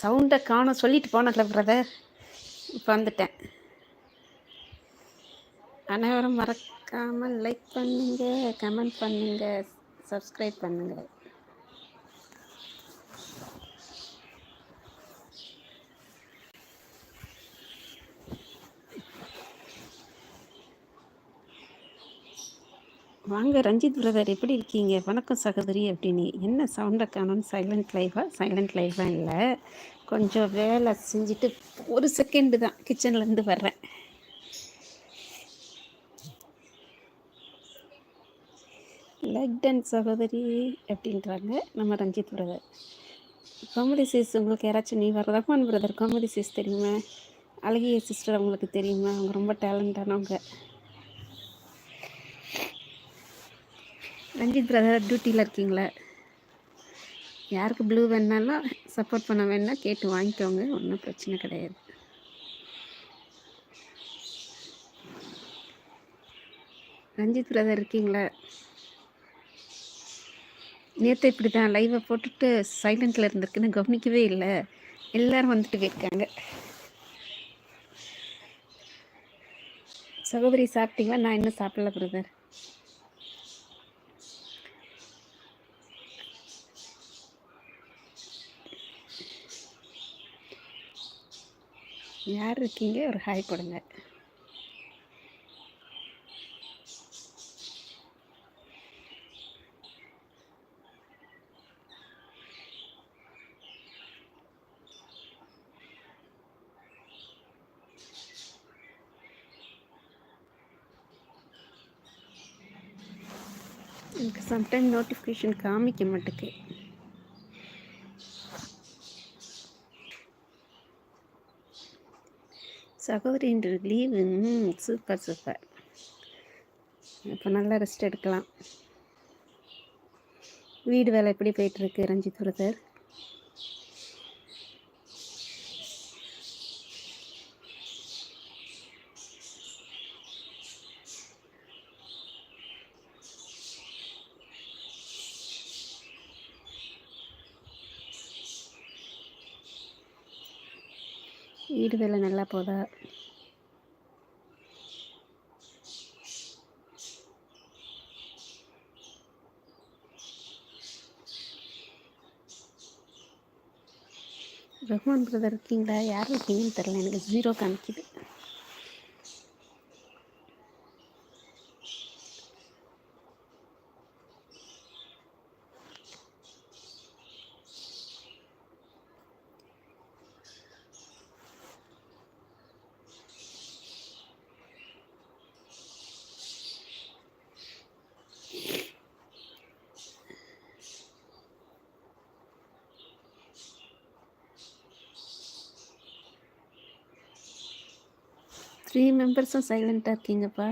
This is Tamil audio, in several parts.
சவுண்டை காண சொல்லிட்டு போனல பிரதர் இப்போ வந்துட்டேன். அனைவரும் மறக்காமல் லைக் பண்ணுங்கள் கமெண்ட் பண்ணுங்கள் சப்ஸ்கிரைப் பண்ணுங்க. வாங்க ரஞ்சித் பிரதர் எப்படி இருக்கீங்க? வணக்கம் சகோதரி அப்படின்னு. என்ன சவுண்டை காணும் சைலண்ட் லைஃபா சைலண்ட் லைஃபாக இல்லை. கொஞ்சம் வேலை செஞ்சுட்டு ஒரு செகண்டு தான் கிச்சன்லேருந்து வர்றேன். லைக் டன் சகோதரி அப்படின்றாங்க நம்ம ரஞ்சித் பிரதர் காமெடி சீஸ் உங்களுக்கு யாராச்சும் நீ வர ரஹ்மான் பிரதர் காமெடி சீஸ் தெரியுமா? அழகிய சிஸ்டர் அவங்களுக்கு தெரியுமா? அவங்க ரொம்ப டேலண்டானவங்க ரஞ்சித் பிரதர் டியூட்டியில் இருக்கீங்களா? யாருக்கு ப்ளூ வேணாலும் சப்போர்ட் பண்ண வேணா கேட்டு வாங்கிக்கோங்க. ஒன்றும் பிரச்சனை கிடையாது. ரஞ்சித் பிரதர் இருக்கீங்களா? நேற்று இப்படி தான் லைவை போட்டுட்டு சைலண்டில் இருந்திருக்குன்னு கவனிக்கவே இல்லை. எல்லோரும் வந்துட்டு போயிருக்காங்க சகோதரி சாப்பிட்டீங்களா? நான் இன்னும் சாப்பிடல பிரதர் யார் இருக்கீங்க? ஒரு ஹாய் கொடுங்க எனக்கு சம்டைம் நோட்டிஃபிகேஷன் காமிக்க மாட்டேக்கு. சகோதரின்ற லீவு சூப்பர் சூப்பர் இப்போ நல்லா ரெஸ்ட் எடுக்கலாம். வீடு வேலை எப்படி போயிட்டுருக்கு ரஞ்சித் பிரதர் வீடு வேலை நல்லா போதா ரஹ்மான் பிரதர் இருக்கீங்களா? யார் இருக்கீங்கன்னு தெரில எனக்கு ஜீரோ காமிக்குது. த்ரீ மெம்பர்ஸும் சைலண்ட்டாக இருக்கீங்கப்பா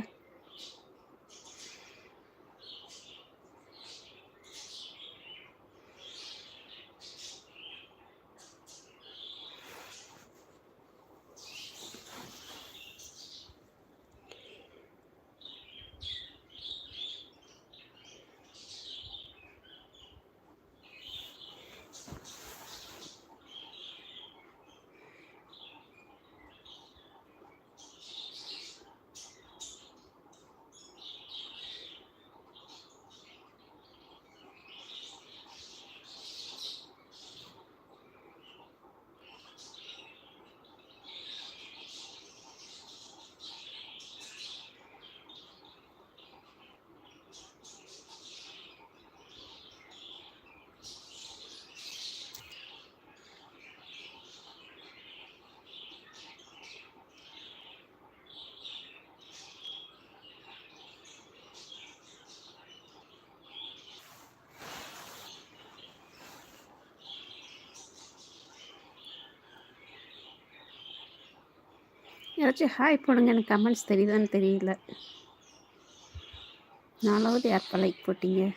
யாராச்சும் ஹாய் போடுங்க. எனக்கு கமெண்ட்ஸ் தெரியுதான்னு தெரியல. நாலாவது யார் லைக் போட்டீங்க?